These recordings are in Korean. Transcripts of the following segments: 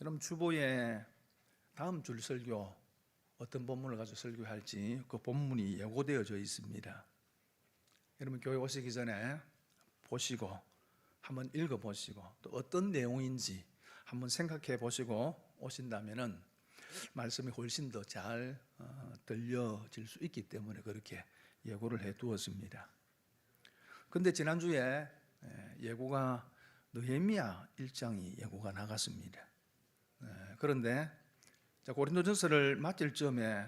여러분 주보에 다음 줄 설교 어떤 본문을 가지고 설교할지 그 본문이 예고되어져 있습니다. 여러분 교회 오시기 전에 보시고 한번 읽어 보시고 또 어떤 내용인지 한번 생각해 보시고 오신다면은 말씀이 훨씬 더잘 어, 들려질 수 있기 때문에 그렇게 예고를 해 두었습니다. 근데 지난주에 예, 예고가 느헤미야 1장이 예고가 나갔습니다. 예, 그런데 자, 고린도전서를 맡길 점에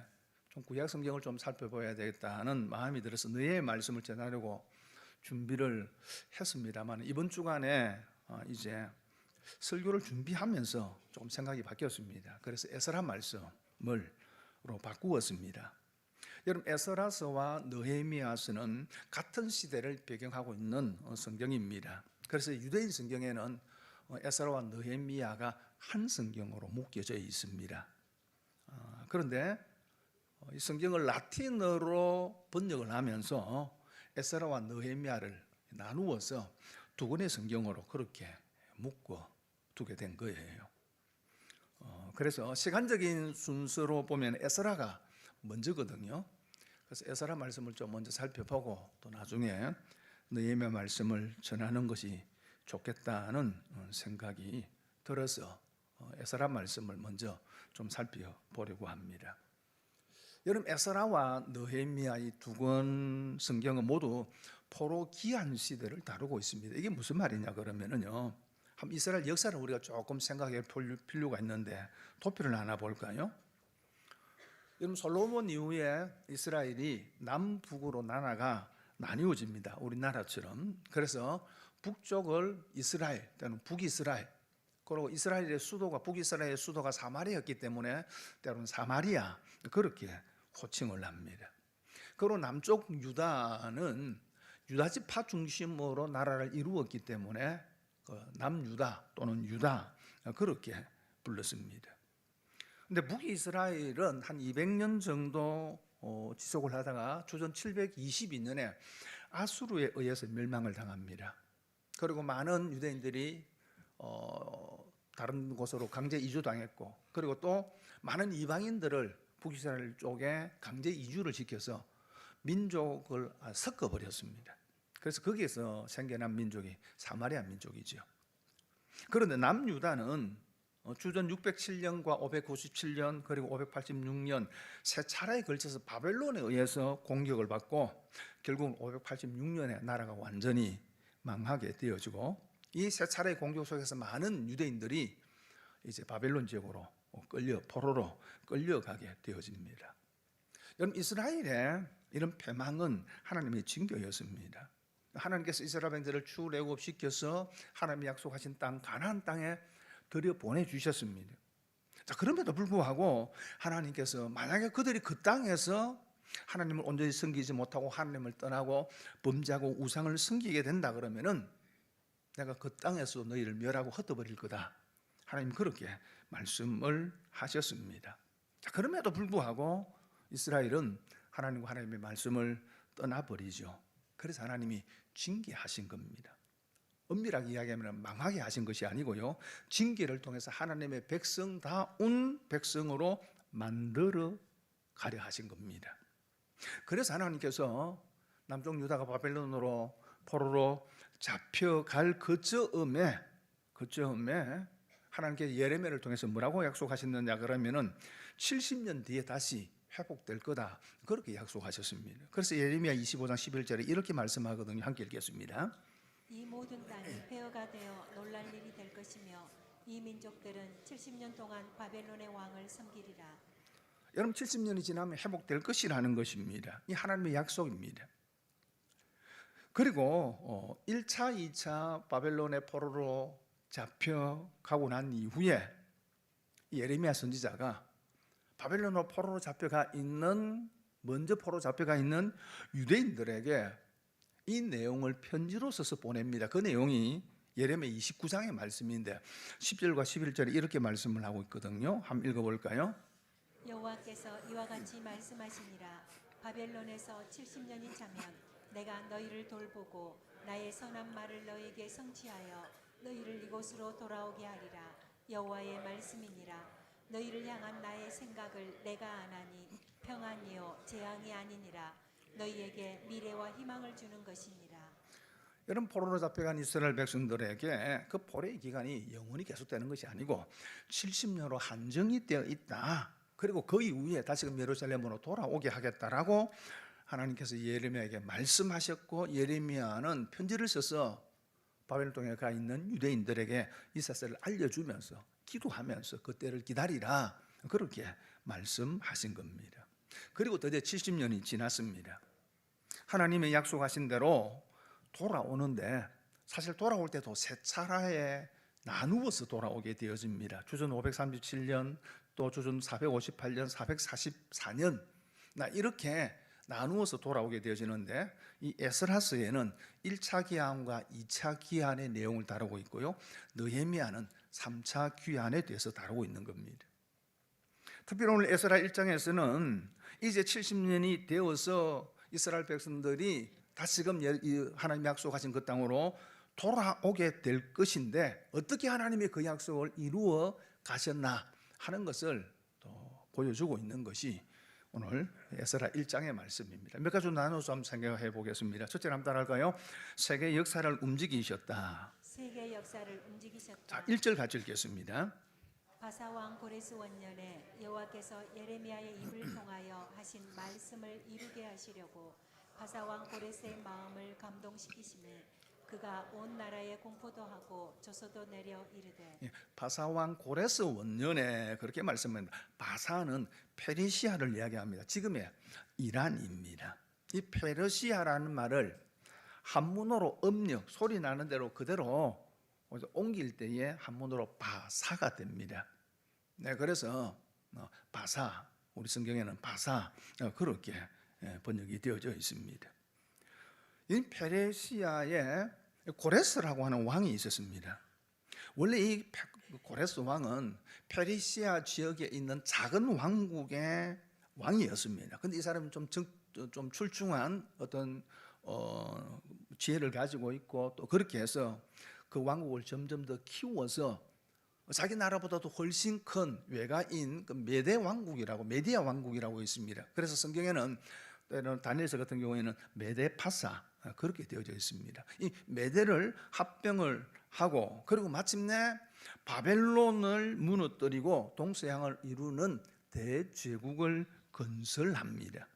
좀 구약 성경을 좀 살펴봐야 되겠다는 마음이 들어서 너의 말씀을 전하려고 준비를 했습니다만 이번 주간에 어, 이제 설교를 준비하면서 조금 생각이 바뀌었습니다. 그래서 에스라 말씀을로 바꾸었습니다. 여러분 에스라서와 느헤미야서는 같은 시대를 배경하고 있는 어, 성경입니다. 그래서 유대인 성경에는 어, 에스라와 느헤미야가 한 성경으로 묶여져 있습니다. 어, 그런데 어, 이 성경을 라틴어로 번역을 하면서 에스라와 느헤미야를 나누어서 두 권의 성경으로 그렇게 묶어 두게 된 거예요. 어, 그래서 시간적인 순서로 보면 에스라가 먼저거든요. 그래서 에스라 말씀을 좀 먼저 살펴보고 또 나중에 느헤미야 말씀을 전하는 것이 좋겠다는 어, 생각이 들어서 어, 에스라 말씀을 먼저 좀 살펴보려고 합니다. 여러분 에스라와 느헤미야 이 두 권 성경은 모두 포로 기한 시대를 다루고 있습니다. 이게 무슨 말이냐 그러면은요. 한 이스라엘 역사를 우리가 조금 생각해 볼 필요가 있는데 도표를 하나 볼까요? 여러분 솔로몬 이후에 이스라엘이 남북으로 나라가 나뉘어집니다. 우리나라처럼. 그래서 북쪽을 이스라엘 또는 북이스라엘 그리고 이스라엘의 수도가 북이스라엘의 수도가 사마리아였기 때문에 때로는 사마리아 그렇게 호칭을 합니다. 그리고 남쪽 유다는 유다 지파 중심으로 나라를 이루었기 때문에 그 남유다 또는 유다 그렇게 불렀습니다. 근데 북이스라엘은 한 200년 정도 어, 지속을 하다가 주전 722년에 아수르에 의해서 멸망을 당합니다. 그리고 많은 유대인들이 어, 다른 곳으로 강제 이주당했고 그리고 또 많은 이방인들을 북이스라엘 쪽에 강제 이주를 시켜서 민족을 아, 섞어 버렸습니다. 그래서 거기에서 생겨난 민족이 사마리아 민족이죠. 그런데 남유다는 어, 주전 607년과 597년 그리고 586년 세 차례에 걸쳐서 바벨론에 의해서 공격을 받고 결국 586년에 나라가 완전히 망하게 되어지고 이 세 차례의 공격 속에서 많은 유대인들이 이제 바벨론 지역으로 끌려 포로로 끌려가게 되어집니다. 여러분 이스라엘의 이런 패망은 하나님의 징조였습니다. 하나님께서 이스라엘 백성들을 출애굽 시켜서 하나님이 약속하신 땅 가나안 땅에 들여 보내 주셨습니다. 자, 그럼에도 불구하고 하나님께서 만약에 그들이 그 땅에서 하나님을 온전히 섬기지 못하고 하나님을 떠나고 범죄하고 우상을 섬기게 된다 그러면은 내가 그 땅에서 너희를 멸하고 흩어버릴 거다. 하나님 그렇게 말씀을 하셨습니다. 자, 그럼에도 불구하고 이스라엘은 하나님과 하나님의 말씀을 떠나버리죠. 그래서 하나님이 징계하신 겁니다. 엄밀하게 이야기하면 망하게 하신 것이 아니고요. 징계를 통해서 하나님의 백성다운 백성으로 만들어 가려 하신 겁니다. 그래서 하나님께서 남쪽 유다가 바벨론으로 포로로 잡혀갈 그쯤에 그쯤에 하나님께서 예레미야를 통해서 뭐라고 약속하셨느냐 그러면은 70년 뒤에 다시 회복될 거다 그렇게 약속하셨습니다. 그래서 예레미야 25장 11절에 이렇게 말씀하거든요. 함께 읽겠습니다. 이 모든 땅이 폐허가 되어 놀랄 일이 될 것이며 이 민족들은 70년 동안 바벨론의 왕을 섬기리라. 여러분 70년이 지나면 회복될 것이라는 것입니다. 이 하나님의 약속입니다. 그리고 어, 1차, 2차 바벨론의 포로로 잡혀가고 난 이후에 예레미야 선지자가 바벨론으로 포로로 잡혀가 있는 먼저 포로 잡혀가 있는 유대인들에게 이 내용을 편지로 써서 보냅니다. 그 내용이 예레미야 29장의 말씀인데 10절과 11절에 이렇게 말씀을 하고 있거든요. 한번 읽어 볼까요? 여호와께서 이와 같이 말씀하시니라 바벨론에서 70년이 차면 내가 너희를 돌보고 나의 선한 말을 너희에게 성취하여 너희를 이곳으로 돌아오게 하리라. 여호와의 말씀이니라. 너희를 향한 나의 생각을 내가 아나니 평안이요 재앙이 아니니라. 너희에게 미래와 희망을 주는 것이니라. 여러분 포로로 잡혀간 이스라엘 백성들에게 그 포로의 기간이 영원히 계속되는 것이 아니고 70년으로 한정이 되어 있다. 그리고 그 이후에 다시금 예루살렘으로 돌아오게 하겠다라고 하나님께서 예레미야에게 말씀하셨고 예레미야는 편지를 써서 바벨론 땅에 가 있는 유대인들에게 이 사실을 알려주면서 기도하면서 그 때를 기다리라 그렇게 말씀하신 겁니다. 그리고 드디어 70년이 지났습니다. 하나님의 약속하신 대로 돌아오는데 사실 돌아올 때도 세 차례에 나누어서 돌아오게 되어집니다. 주전 537년 또 주전 458년, 444년 나 이렇게 나누어서 돌아오게 되어지는데 이 에스라스에는 1차 기한과 2차 기한의 내용을 다루고 있고요. 느헤미야는 3차 기한에 대해서 다루고 있는 겁니다. 특별히 오늘 에스라 1장에서는 이제 70년이 되어서 이스라엘 백성들이 다시금 하나님 약속하신 그 땅으로 돌아오게 될 것인데 어떻게 하나님이 그 약속을 이루어 가셨나 하는 것을 또 보여주고 있는 것이 오늘 에스라 1장의 말씀입니다. 몇 가지 나눠서 한번 생각해 보겠습니다. 첫째로 한번 따라할까요? 세계 역사를 움직이셨다. 세계 역사를 움직이셨다. 자, 1절 같이 읽겠습니다. 바사 왕 고레스 원년에 여호와께서 예레미야의 입을 통하여 하신 말씀을 이루게 하시려고 바사 왕 고레스의 마음을 감동시키심에 그가 온 나라에 공포도 하고 조서도 내려 이르되 예, 바사 왕 고레스 원년에 그렇게 말씀합니다. 바사는 페르시아를 이야기합니다. 지금의 이란입니다. 이 페르시아라는 말을 한문어로 음력 소리 나는 대로 그대로 옮길 때에 한문어로 바사가 됩니다. 네, 그래서 어, 바사 우리 성경에는 바사 어, 그렇게 예, 번역이 되어져 있습니다. 이 페르시아에 고레스라고 하는 왕이 있었습니다. 원래 이 페- 고레스 왕은 페르시아 지역에 있는 작은 왕국의 왕이었습니다. 근데 이 사람은 좀, 정- 좀 출중한 어떤 어, 지혜를 가지고 있고 또 그렇게 해서 그 왕국을 점점 더 키워서 자기 나라보다도 훨씬 큰 외가인 그 메대 왕국이라고 메디아 왕국이라고 있습니다. 그래서 성경에는 때로는 다니엘서 같은 경우에는 메대 파사 아, 그렇게 되어져 있습니다. 이 메대를 합병을 하고 그리고 마침내 바벨론을 무너뜨리고 동서양을 이루는 대제국을 건설합니다.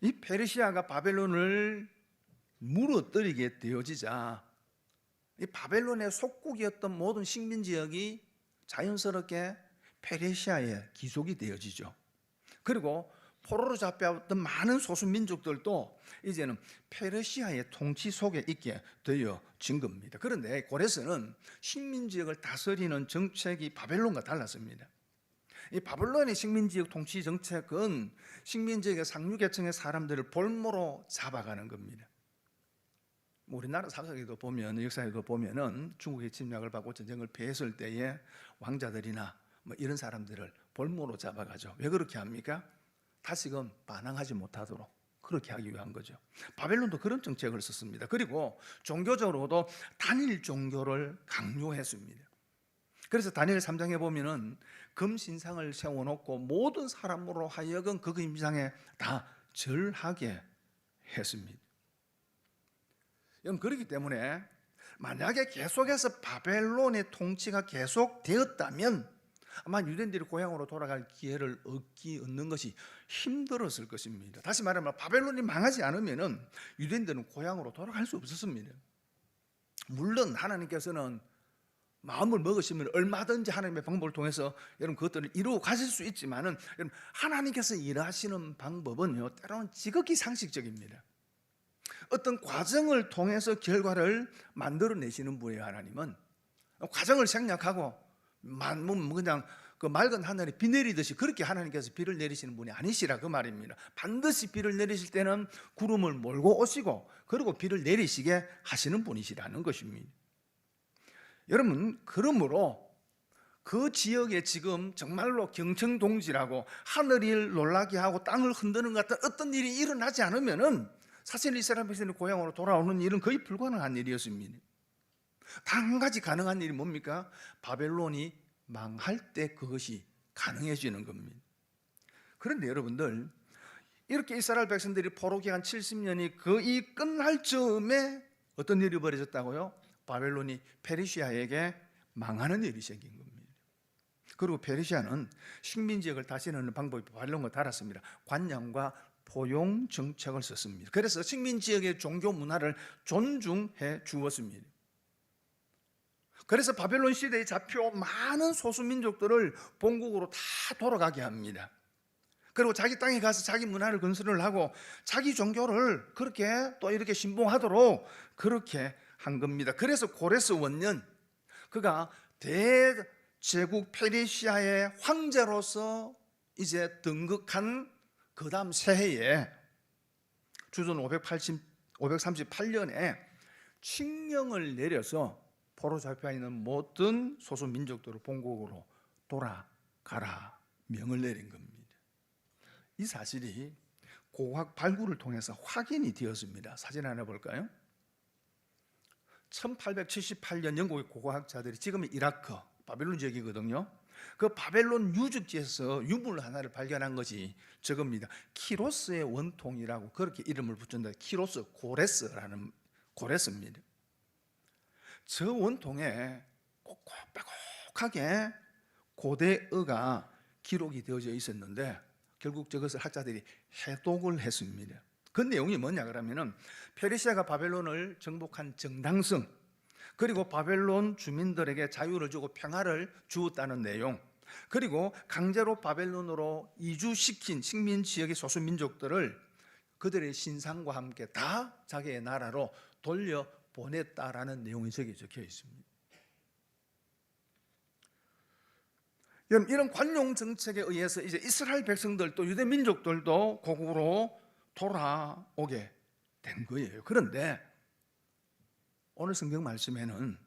이 페르시아가 바벨론을 무너뜨리게 되어지자 이 바벨론의 속국이었던 모든 식민 지역이 자연스럽게 페르시아의 기속이 되어지죠. 그리고 포로로 잡혀왔던 많은 소수 민족들도 이제는 페르시아의 통치 속에 있게 되어진 겁니다. 그런데 고레스는 식민 지역을 다스리는 정책이 바벨론과 달랐습니다. 이 바벨론의 식민 지역 통치 정책은 식민 지역의 상류 계층의 사람들을 볼모로 잡아가는 겁니다. 뭐 우리나라 사석에도 보면 역사에도 보면은 중국의 침략을 받고 전쟁을 패했을 때에 왕자들이나 뭐 이런 사람들을 볼모로 잡아가죠. 왜 그렇게 합니까? 다시금 반항하지 못하도록 그렇게 하기 위한 거죠. 바벨론도 그런 정책을 썼습니다. 그리고 종교적으로도 단일 종교를 강요했습니다. 그래서 다니엘 3장에 보면은 금신상을 세워놓고 모든 사람으로 하여금 그 금상에 다 절하게 했습니다. 여러분 그렇기 때문에 만약에 계속해서 바벨론의 통치가 계속되었다면 아마 유대인들이 고향으로 돌아갈 기회를 얻기 얻는 것이 힘들었을 것입니다. 다시 말하면 바벨론이 망하지 않으면은 유대인들은 고향으로 돌아갈 수 없었습니다. 물론 하나님께서는 마음을 먹으시면 얼마든지 하나님의 방법을 통해서 여러분 그것들을 이루어 가실 수 있지만은 여러분 하나님께서 일하시는 방법은요 때로는 지극히 상식적입니다. 어떤 과정을 통해서 결과를 만들어내시는 분이에요 하나님은 과정을 생략하고 만문 그냥 그 맑은 하늘에 비 내리듯이 그렇게 하나님께서 비를 내리시는 분이 아니시라 그 말입니다. 반드시 비를 내리실 때는 구름을 몰고 오시고 그리고 비를 내리시게 하시는 분이시라는 것입니다. 여러분 그러므로 그 지역에 지금 정말로 경청동지라고 하늘을 놀라게 하고 땅을 흔드는 것 같은 어떤 일이 일어나지 않으면은 사실 이스라엘 백성이 고향으로 돌아오는 일은 거의 불가능한 일이었습니다. 단 한 가지 가능한 일이 뭡니까? 바벨론이 망할 때 그것이 가능해지는 겁니다. 그런데 여러분들 이렇게 이스라엘 백성들이 포로 기간 70년이 거의 끝날 즈음에 어떤 일이 벌어졌다고요? 바벨론이 페르시아에게 망하는 일이 생긴 겁니다. 그리고 페르시아는 식민 지역을 다스리는 방법이 바벨론과 달랐습니다. 관념과 포용 정책을 썼습니다. 그래서 식민 지역의 종교 문화를 존중해 주었습니다. 그래서 바벨론 시대에 잡혀 많은 소수 민족들을 본국으로 다 돌아가게 합니다. 그리고 자기 땅에 가서 자기 문화를 건설을 하고 자기 종교를 그렇게 또 이렇게 신봉하도록 그렇게 한 겁니다. 그래서 고레스 원년 그가 대제국 페르시아의 황제로서 이제 등극한 그 다음 새해에 주전 580, 538년에 칙령을 내려서 포로 잡혀 있는 모든 소수 민족들을 본국으로 돌아가라 명을 내린 겁니다. 이 사실이 고고학 발굴을 통해서 확인이 되었습니다. 사진 하나 볼까요? 1878년 영국의 고고학자들이 지금은 이라크 바벨론 지역이거든요. 그 바벨론 유적지에서 유물 하나를 발견한 것이 저겁니다. 키로스의 원통이라고 그렇게 이름을 붙였는데 키로스 고레스라는 고레스입니다. 저 원통에 꼭꼭빼곡하게 고대어가 기록이 되어져 있었는데 결국 저것을 학자들이 해독을 했습니다. 그 내용이 뭐냐 그러면은 페르시아가 바벨론을 정복한 정당성 그리고 바벨론 주민들에게 자유를 주고 평화를 주었다는 내용 그리고 강제로 바벨론으로 이주시킨 식민 지역의 소수 민족들을 그들의 신상과 함께 다 자기의 나라로 돌려 보냈다라는 내용이 저기 적혀 있습니다. 여러분 이런 관용 정책에 의해서 이제 이스라엘 백성들 또 유대 민족들도 고국으로 돌아오게 된 거예요. 그런데 오늘 성경 말씀에는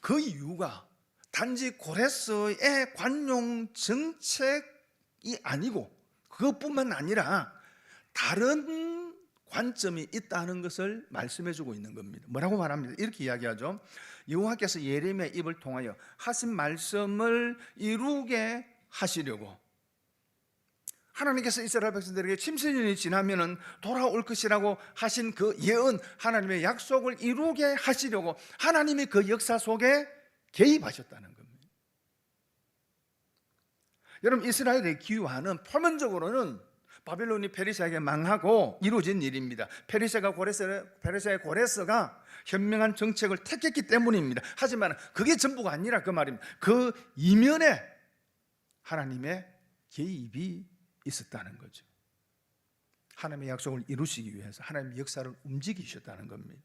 그 이유가 단지 고레스의 관용 정책이 아니고 그것뿐만 아니라 다른 관점이 있다는 것을 말씀해 주고 있는 겁니다. 뭐라고 말합니다. 이렇게 이야기하죠. 여호와께서 예레미야 입을 통하여 하신 말씀을 이루게 하시려고 하나님께서 이스라엘 백성들에게 침수년이 지나면은 돌아올 것이라고 하신 그 예언 하나님의 약속을 이루게 하시려고 하나님이 그 역사 속에 개입하셨다는 겁니다. 여러분 이스라엘의 기후화는 표면적으로는 바벨론이 페르시아에게 망하고 이루어진 일입니다. 페르시아가 고레스 페르시아의 고레스가 현명한 정책을 택했기 때문입니다. 하지만 그게 전부가 아니라 그 말입니다. 그 이면에 하나님의 개입이 있었다는 거죠. 하나님의 약속을 이루시기 위해서 하나님의 역사를 움직이셨다는 겁니다.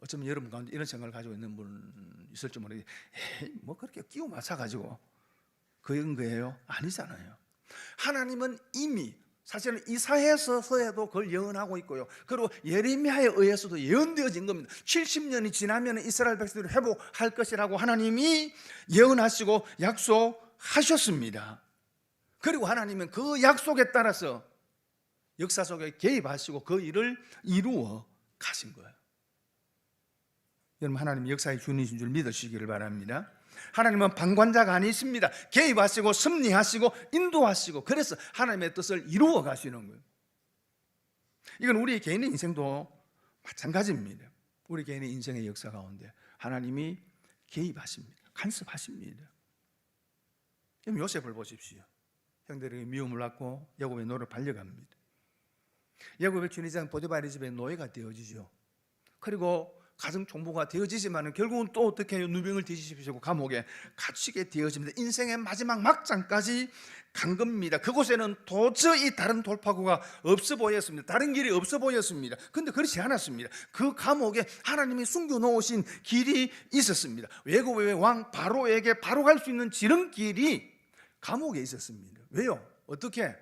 어쩌면 여러분 가운데 이런 생각을 가지고 있는 분 있을지 모르겠는데 뭐 그렇게 끼워 맞춰 가지고 그런 거예요? 아니잖아요. 하나님은 이미 사실은 이사야서에도 그걸 예언하고 있고요. 그리고 예레미야에 의해서도 예언되어진 겁니다. 70년이 지나면 이스라엘 백성들이 회복할 것이라고 하나님이 예언하시고 약속하셨습니다. 그리고 하나님은 그 약속에 따라서 역사 속에 개입하시고 그 일을 이루어 가신 거예요. 여러분 하나님 역사의 주인이신 줄 믿으시기를 바랍니다. 하나님은 방관자가 아니십니다. 개입하시고 섭리하시고 인도하시고 그래서 하나님의 뜻을 이루어 가시는 거예요. 이건 우리 개인의 인생도 마찬가지입니다. 우리 개인의 인생의 역사 가운데 하나님이 개입하십니다. 간섭하십니다. 그럼 요셉을 보십시오. 형들에게 미움을 받고 야곱의 노를 반려갑니다. 야곱의 주니장 보디바리 집에 노예가 되어지죠. 그리고 가정 총부가 되어지지만 결국은 또 어떻게 해요? 누병을 뒤지십시오. 감옥에 갇히게 되어집니다. 인생의 마지막 막장까지 간 겁니다. 그곳에는 도저히 다른 돌파구가 없어 보였습니다. 다른 길이 없어 보였습니다. 근데 그렇지 않았습니다. 그 감옥에 하나님이 숨겨 놓으신 길이 있었습니다. 외국의 왕 바로에게 바로 갈 수 있는 지름길이 감옥에 있었습니다. 왜요? 어떻게?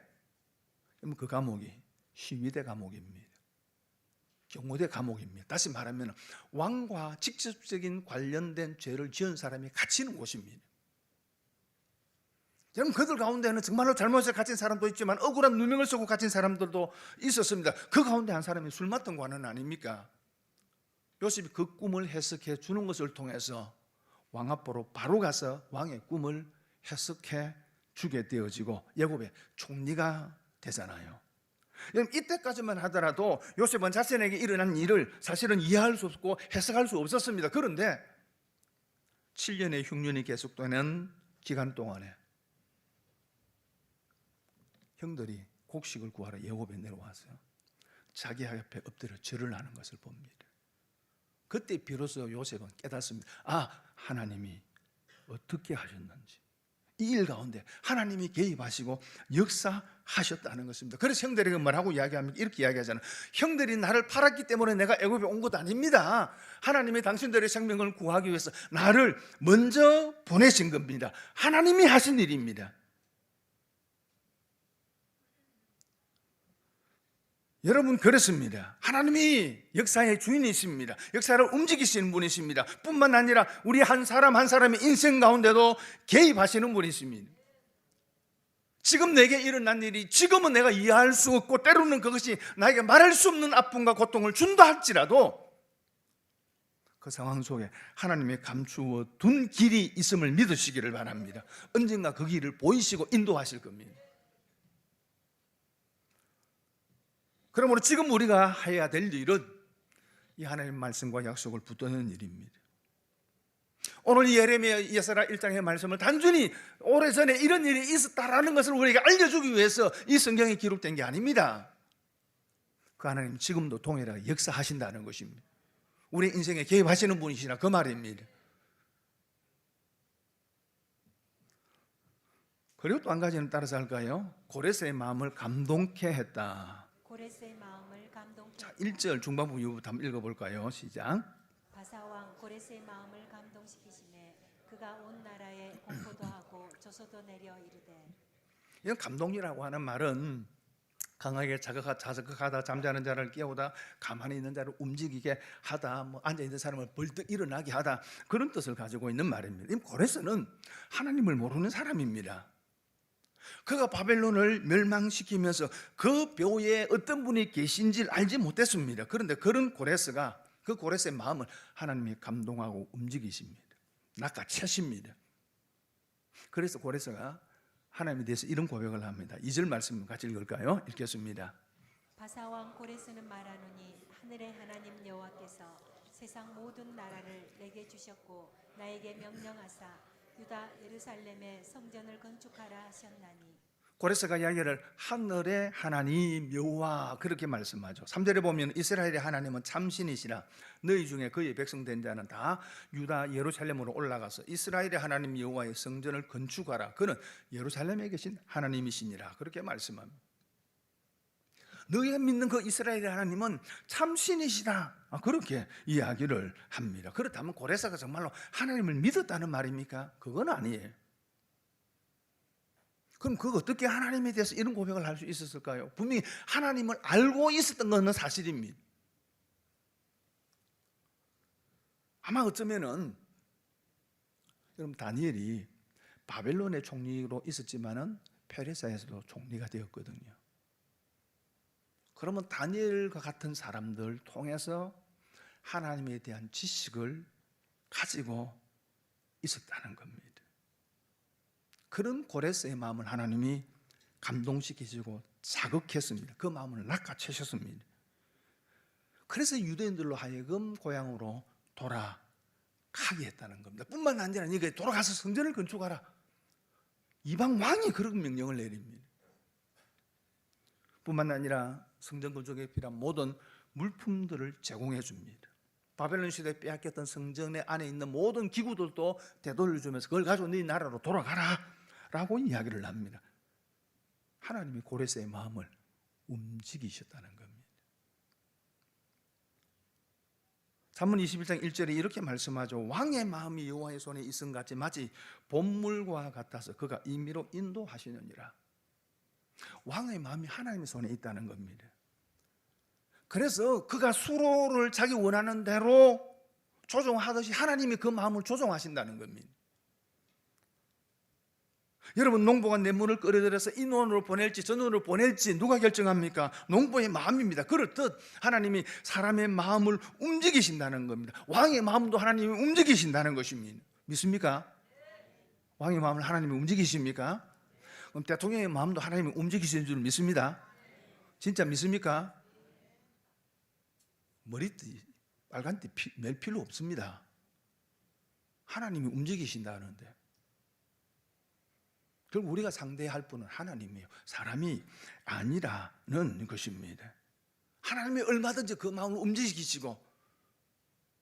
그 감옥이 시위대 감옥입니다. 경호대 감옥입니다. 다시 말하면 왕과 직접적인 관련된 죄를 지은 사람이 갇히는 곳입니다. 여러분 그들 가운데는 정말로 잘못을 가진 사람도 있지만 억울한 누명을 쓰고 갇힌 사람들도 있었습니다. 그 가운데 한 사람이 술 맡은 관은 아닙니까? 요셉이 그 꿈을 해석해 주는 것을 통해서 왕 앞으로 바로 가서 왕의 꿈을 해석해 주게 되어지고 예굽의 총리가 되잖아요. 이때까지만 하더라도 요셉은 자신에게 일어난 일을 사실은 이해할 수 없고 해석할 수 없었습니다. 그런데 7년의 흉년이 계속되는 기간 동안에 형들이 곡식을 구하러 예굽에 내려와서 자기 옆에 엎드려 절을 하는 것을 봅니다. 그때 비로소 요셉은 깨닫습니다. 아, 하나님이 어떻게 하셨는지. 이 일 가운데 하나님이 개입하시고 역사하셨다는 것입니다. 그래서 형들에게 뭐라고 이야기합니까? 이렇게 이야기하잖아요. 형들이 나를 팔았기 때문에 내가 애굽에 온 것 아닙니다. 하나님이 당신들의 생명을 구하기 위해서 나를 먼저 보내신 겁니다. 하나님이 하신 일입니다. 여러분 그렇습니다. 하나님이 역사의 주인이십니다. 역사를 움직이시는 분이십니다. 뿐만 아니라 우리 한 사람 한 사람의 인생 가운데도 개입하시는 분이십니다. 지금 내게 일어난 일이 지금은 내가 이해할 수 없고 때로는 그것이 나에게 말할 수 없는 아픔과 고통을 준다 할지라도 그 상황 속에 하나님의 감추어 둔 길이 있음을 믿으시기를 바랍니다. 언젠가 그 길을 보이시고 인도하실 겁니다. 그러므로 지금 우리가 해야 될 일은 이 하나님 말씀과 약속을 붙드는 일입니다. 오늘 이 예레미야 예사라 1장의 말씀을 단순히 오래전에 이런 일이 있었다라는 것을 우리에게 알려주기 위해서 이 성경에 기록된 게 아닙니다. 그 하나님 지금도 동일하게 역사하신다는 것입니다. 우리 인생에 개입하시는 분이시라 그 말입니다. 그리고 또 한 가지는 따라서 할까요? 고레스의 마음을 감동케 했다. 고레스의 마음을 감동케 자, 1절 중반부 이후부터 한번 읽어 볼까요? 시작. 바사왕 고레스의 마음을 감동시키심에 그가 온 나라에 공포도 하고 조소도 내려 이르되 이런 감동이라고 하는 말은 강하게 자극하, 자극하다 잠자는 자를 깨우다 가만히 있는 자를 움직이게 하다 뭐 앉아 있는 사람을 벌떡 일어나게 하다 그런 뜻을 가지고 있는 말입니다. 이 고레스는 하나님을 모르는 사람입니다. 그가 바벨론을 멸망시키면서 그 묘에 어떤 분이 계신지를 알지 못했습니다. 그런데 그런 고레스가 그 고레스의 마음을 하나님이 감동하고 움직이십니다. 낚아채십니다. 그래서 고레스가 하나님에 대해서 이런 고백을 합니다. 2절 말씀 같이 읽을까요? 읽겠습니다. 바사왕 고레스는 말하노니 하늘의 하나님 여호와께서 세상 모든 나라를 내게 주셨고 나에게 명령하사 유다 예루살렘에 성전을 건축하라 하셨나니 고레스가 이야기를 하늘의 하나님 여호와 그렇게 말씀하죠. 3절에 보면 이스라엘의 하나님은 참신이시라 너희 중에 그의 백성된 자는 다 유다 예루살렘으로 올라가서 이스라엘의 하나님 여호와의 성전을 건축하라. 그는 예루살렘에 계신 하나님이시니라. 그렇게 말씀합니다. 너희가 믿는 그 이스라엘의 하나님은 참신이시다. 아, 그렇게 이야기를 합니다. 그렇다면 고레스가 정말로 하나님을 믿었다는 말입니까? 그건 아니에요. 그럼 그 어떻게 하나님에 대해서 이런 고백을 할 수 있었을까요? 분명히 하나님을 알고 있었던 것은 사실입니다. 아마 어쩌면은 여러분 다니엘이 바벨론의 총리로 있었지만은 페르사에서도 총리가 되었거든요. 그러면 다니엘과 같은 사람들 통해서 하나님에 대한 지식을 가지고 있었다는 겁니다. 그런 고레스의 마음을 하나님이 감동시키시고 자극했습니다. 그 마음을 낚아채셨습니다. 그래서 유대인들로 하여금 고향으로 돌아가게 했다는 겁니다. 뿐만 아니라 네가 돌아가서 성전을 건축하라. 이방 왕이 그런 명령을 내립니다. 뿐만 아니라 성전 건축에 필요한 모든 물품들을 제공해 줍니다. 바벨론 시대에 빼앗겼던 성전의 안에 있는 모든 기구들도 되돌려주면서 그걸 가지고 네 나라로 돌아가라 라고 이야기를 합니다. 하나님이 고레스의 마음을 움직이셨다는 겁니다. 잠문 21장 1절에 이렇게 말씀하죠. 왕의 마음이 여호와의 손에 있음 같이 마치 본물과 같아서 그가 임의로 인도하시느니라. 왕의 마음이 하나님의 손에 있다는 겁니다. 그래서 그가 수로를 자기 원하는 대로 조종하듯이 하나님이 그 마음을 조종하신다는 겁니다. 여러분 농부가 내 물을 끌어들여서 이 논으로 보낼지 저 논으로 보낼지 누가 결정합니까? 농부의 마음입니다. 그렇듯 하나님이 사람의 마음을 움직이신다는 겁니다. 왕의 마음도 하나님이 움직이신다는 것입니다. 믿습니까? 왕의 마음을 하나님이 움직이십니까? 그럼 대통령의 마음도 하나님이 움직이시는 줄 믿습니다. 진짜 믿습니까? 머리띠 빨간띠 피- 멜 필요 없습니다. 하나님이 움직이신다는데. 결국 우리가 상대할 분은 하나님이에요. 사람이 아니라는 것입니다. 하나님이 얼마든지 그 마음을 움직이시고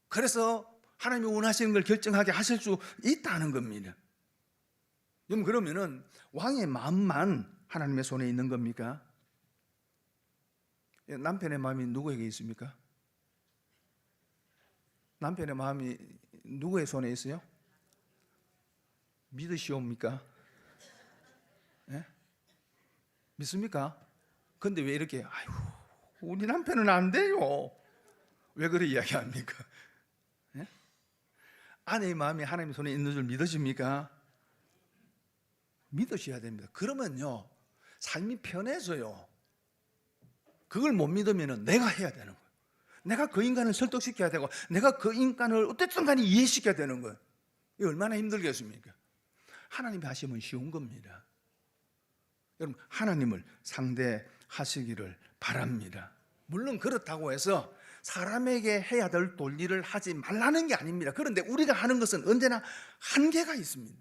그래서 하나님이 원하시는 걸 결정하게 하실 수 있다는 겁니다. 그럼 그러면은 왕의 마음만 하나님의 손에 있는 겁니까? 예, 남편의 마음이 누구에게 있습니까? 남편의 마음이 누구의 손에 있어요? 믿으시옵니까? 예? 믿습니까? 근데 왜 이렇게 아유 우리 남편은 안 돼요. 왜 그래 이야기합니까? 예? 아내의 마음이 하나님의 손에 있는 줄 믿으십니까? 믿으셔야 됩니다. 그러면요 삶이 편해져요. 그걸 못 믿으면 내가 해야 되는 거예요. 내가 그 인간을 설득시켜야 되고 내가 그 인간을 어쨌든 간에 이해시켜야 되는 거예요. 이 얼마나 힘들겠습니까? 하나님이 하시면 쉬운 겁니다. 여러분 하나님을 상대하시기를 바랍니다. 물론 그렇다고 해서 사람에게 해야 될 도리를 하지 말라는 게 아닙니다. 그런데 우리가 하는 것은 언제나 한계가 있습니다.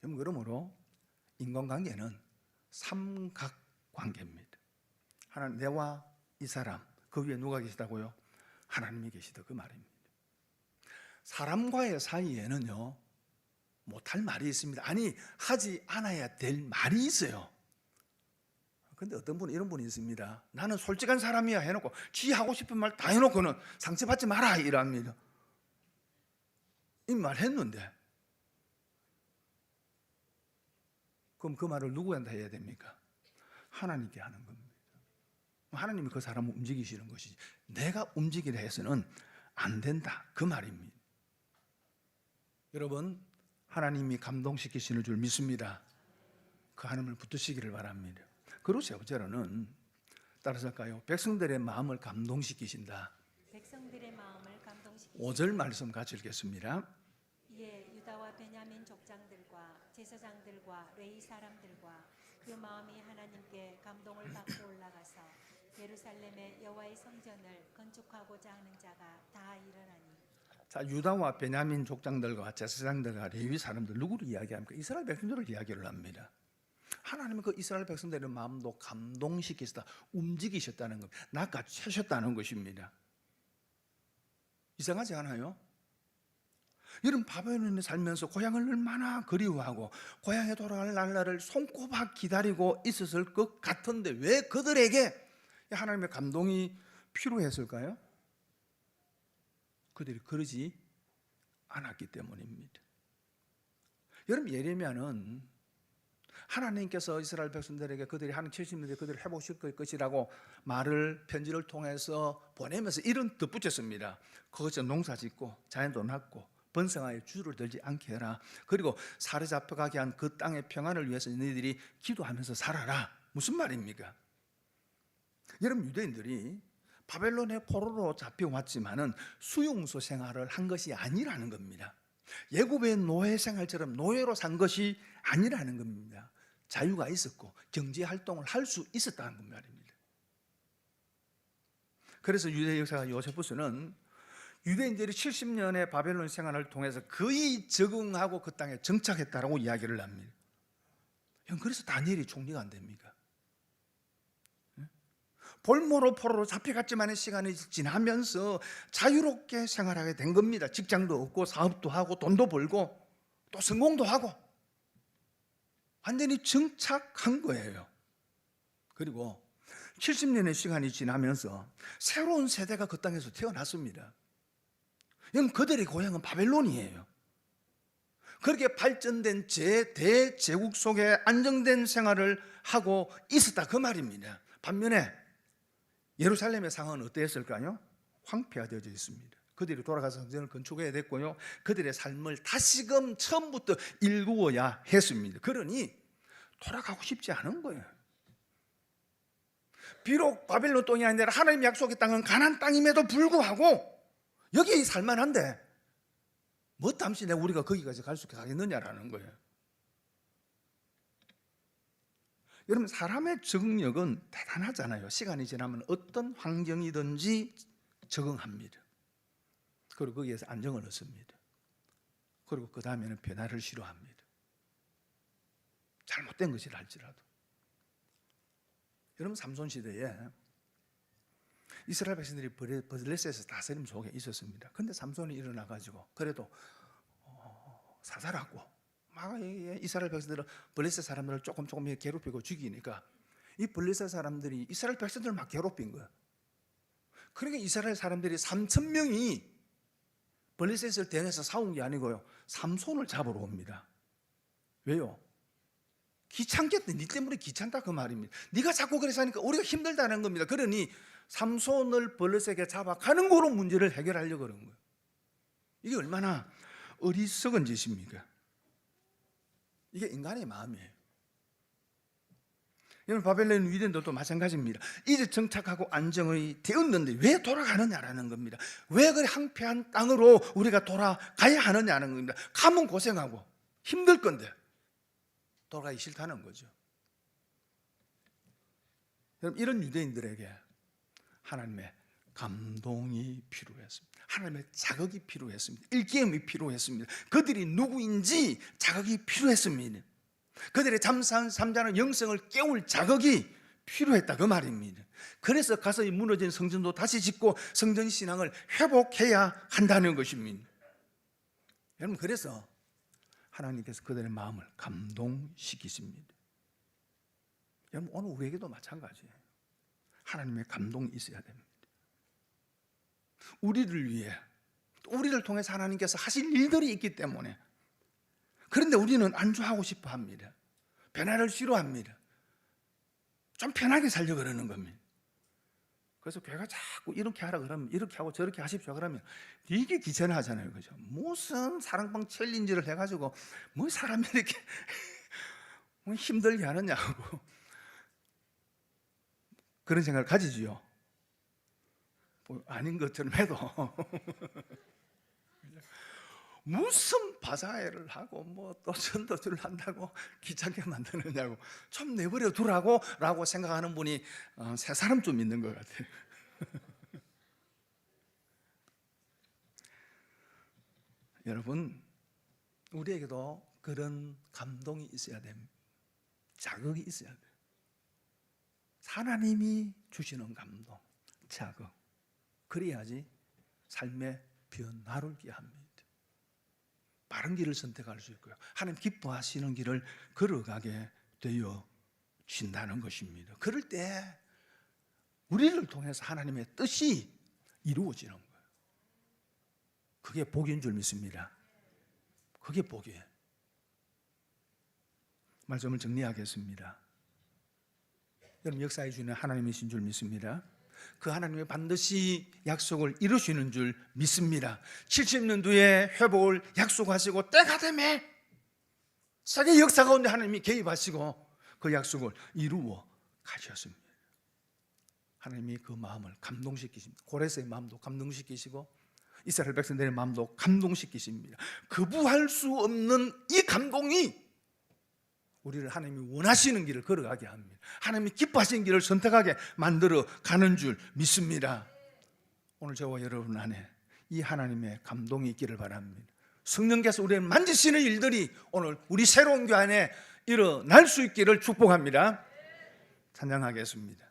그러므로 인간관계는 삼각관계입니다. 하나 내와 이 사람 그 위에 누가 계시다고요? 하나님이 계시다 그 말입니다. 사람과의 사이에는요 못할 말이 있습니다. 아니 하지 않아야 될 말이 있어요. 근데 어떤 분은 이런 분이 있습니다. 나는 솔직한 사람이야 해놓고 지 하고 싶은 말 다 해놓고는 상처받지 마라 이랍니다. 이 말 했는데 그럼 그 말을 누구한테 해야 됩니까? 하나님께 하는 겁니다. 하나님이 그 사람을 움직이시는 것이지 내가 움직이려 해서는 안 된다 그 말입니다. 여러분 하나님이 감동시키시는 줄 믿습니다. 그 하나님을 붙드시기를 바랍니다. 그러세 번째로는 따라서 할까요? 백성들의 마음을 감동시키신다. 백성들의 마음을 감동시키시 5절 말씀 같이 읽겠습니다. 이에 유다와 베냐민 족장들과 제사장들과 레이 사람들과 그 마음이 하나님께 감동을 받고 올라가서 예루살렘의 여호와의 성전을 건축하고자 하는 자가 다 일어나니 자 유다와 베냐민 족장들과 제사장들과 레위 사람들 누구를 이야기합니까? 이스라엘 백성들을 이야기를 합니다. 하나님은 그 이스라엘 백성들의 마음도 감동시키시다, 움직이셨다는 것, 낚아채셨다는 것입니다. 이상하지 않아요? 여러분 바벨론에 살면서 고향을 얼마나 그리워하고 고향에 돌아갈 날짜를 손꼽아 기다리고 있었을 것 같은데 왜 그들에게 하나님의 감동이 필요했을까요? 그들이 그러지 않았기 때문입니다. 여러분 예레미야는 하나님께서 이스라엘 백성들에게 그들이 한 70년대 그들을 해보실 것이라고 말을 편지를 통해서 보내면서 이런 덧붙였습니다. 그것을 농사 짓고 자연도 낳고 번성하여 주를 들지 않게 해라. 그리고 사로잡혀가게 한 그 땅의 평안을 위해서 너희들이 기도하면서 살아라. 무슨 말입니까? 여러분 유대인들이 바벨론의 포로로 잡혀왔지만은 수용소 생활을 한 것이 아니라는 겁니다. 예굽의 노예 생활처럼 노예로 산 것이 아니라는 겁니다. 자유가 있었고 경제 활동을 할 수 있었다는 그 말입니다. 그래서 유대 역사가 요세푸스는 유대인들이 70년의 바벨론 생활을 통해서 거의 적응하고 그 땅에 정착했다라고 이야기를 합니다. 형 그래서 다니엘이 총리가 안 됩니까? 볼모로 포로로 잡혀갔지만 시간이 지나면서 자유롭게 생활하게 된 겁니다. 직장도 없고 사업도 하고 돈도 벌고 또 성공도 하고 완전히 정착한 거예요. 그리고 70년의 시간이 지나면서 새로운 세대가 그 땅에서 태어났습니다. 그럼 그들의 고향은 바벨론이에요. 그렇게 발전된 제 대제국 속에 안정된 생활을 하고 있었다 그 말입니다. 반면에 예루살렘의 상황은 어땠을까요? 황폐화 되어져 있습니다. 그들이 돌아가서 성전을 건축해야 됐고요. 그들의 삶을 다시금 처음부터 일구어야 했습니다. 그러니 돌아가고 싶지 않은 거예요. 비록 바벨론 땅이 아니라 하나님 약속의 땅은 가난 땅임에도 불구하고 여기 살만한데 뭐 잠시 내가 우리가 거기까지 갈 수 있겠느냐라는 거예요. 여러분 사람의 적응력은 대단하잖아요. 시간이 지나면 어떤 환경이든지 적응합니다. 그리고 거기에서 안정을 얻습니다. 그리고 그 다음에는 변화를 싫어합니다. 잘못된 것이라 할지라도. 여러분 삼손 시대에 이스라엘 백성들이 버들레스에서 다스림 속에 있었습니다. 근데 삼손이 일어나 가지고 그래도 어, 사살하고 막 이- 이스라엘 백성들은 블레셋 사람들을 조금 조금 괴롭히고 죽이니까 이 블레셋 사람들이 이스라엘 백성들을 막 괴롭힌 거야. 그러니까 이스라엘 사람들이 3천 명이 블레셋을 대해서 싸운 게 아니고요. 삼손을 잡으러 옵니다. 왜요? 귀찮겠다. 네 때문에 귀찮다 그 말입니다. 네가 자꾸 그래서 하니까 우리가 힘들다는 겁니다. 그러니 삼손을 블레셋에 잡아 가는 거로 문제를 해결하려고 그런 거예요. 이게 얼마나 어리석은 짓입니까? 이게 인간의 마음이에요. 여러분 바벨론 위대도 마찬가지입니다. 이제 정착하고 안정이 되었는데 왜 돌아가느냐라는 겁니다. 왜 그래 황폐한 땅으로 우리가 돌아가야 하느냐는 겁니다. 가면 고생하고 힘들 건데 돌아가기 싫다는 거죠. 여러분 이런 유대인들에게 하나님의 감동이 필요했습니다. 하나님의 자극이 필요했습니다. 일기음이 필요했습니다. 그들이 누구인지 자극이 필요했습니다. 그들의 잠산 삼자는 영성을 깨울 자극이 필요했다 그 말입니다. 그래서 가서 이 무너진 성전도 다시 짓고 성전 신앙을 회복해야 한다는 것입니다. 여러분 그래서 하나님께서 그들의 마음을 감동시키십니다. 여러분 오늘 우리에게도 마찬가지예요. 하나님의 감동이 있어야 됩니다. 우리를 위해 또 우리를 통해서 하나님께서 하실 일들이 있기 때문에 그런데 우리는 안주하고 싶어 합니다. 변화를 싫어합니다. 좀 편하게 살려 그러는 겁니다. 그래서 교회가 자꾸 이렇게 하라 그러면 이렇게 하고 저렇게 하십시오 그러면 되게 귀찮아하잖아요. 그죠? 무슨 사랑방 챌린지를 해가지고 뭐 사람이 이렇게 뭐 힘들게 하느냐고 그런 생각을 가지지요. 뭐 아닌 것처럼 해도 무슨 바사회를 하고 뭐 또 전도를 한다고 귀찮게 만드느냐고 좀 내버려 두라고 라고 생각하는 분이 어, 세 사람 좀 있는 것 같아요. 여러분 우리에게도 그런 감동이 있어야 됩니다. 자극이 있어야 돼요. 하나님이 주시는 감동, 자극. 그래야지 삶의 변화를 기합니다. 바른 길을 선택할 수 있고요. 하나님 기뻐하시는 길을 걸어가게 되어 진다는 것입니다. 그럴 때 우리를 통해서 하나님의 뜻이 이루어지는 거예요. 그게 복인 줄 믿습니다. 그게 복이에요. 말씀을 정리하겠습니다. 여러분 역사의 주는 하나님이신 줄 믿습니다. 그 하나님이 반드시 약속을 이루시는 줄 믿습니다. 70년 뒤에 회복을 약속하시고 때가 되매 세계 역사 가운데 하나님이 개입하시고 그 약속을 이루어 가셨습니다. 하나님이 그 마음을 감동시키십니다. 고레스의 마음도 감동시키시고 이스라엘 백성들의 마음도 감동시키십니다. 거부할 수 없는 이 감동이 우리를 하나님이 원하시는 길을 걸어가게 합니다. 하나님이 기뻐하시는 길을 선택하게 만들어 가는 줄 믿습니다. 오늘 저와 여러분 안에 이 하나님의 감동이 있기를 바랍니다. 성령께서 우리를 만지시는 일들이 오늘 우리 새로운 교회 안에 일어날 수 있기를 축복합니다. 찬양하겠습니다.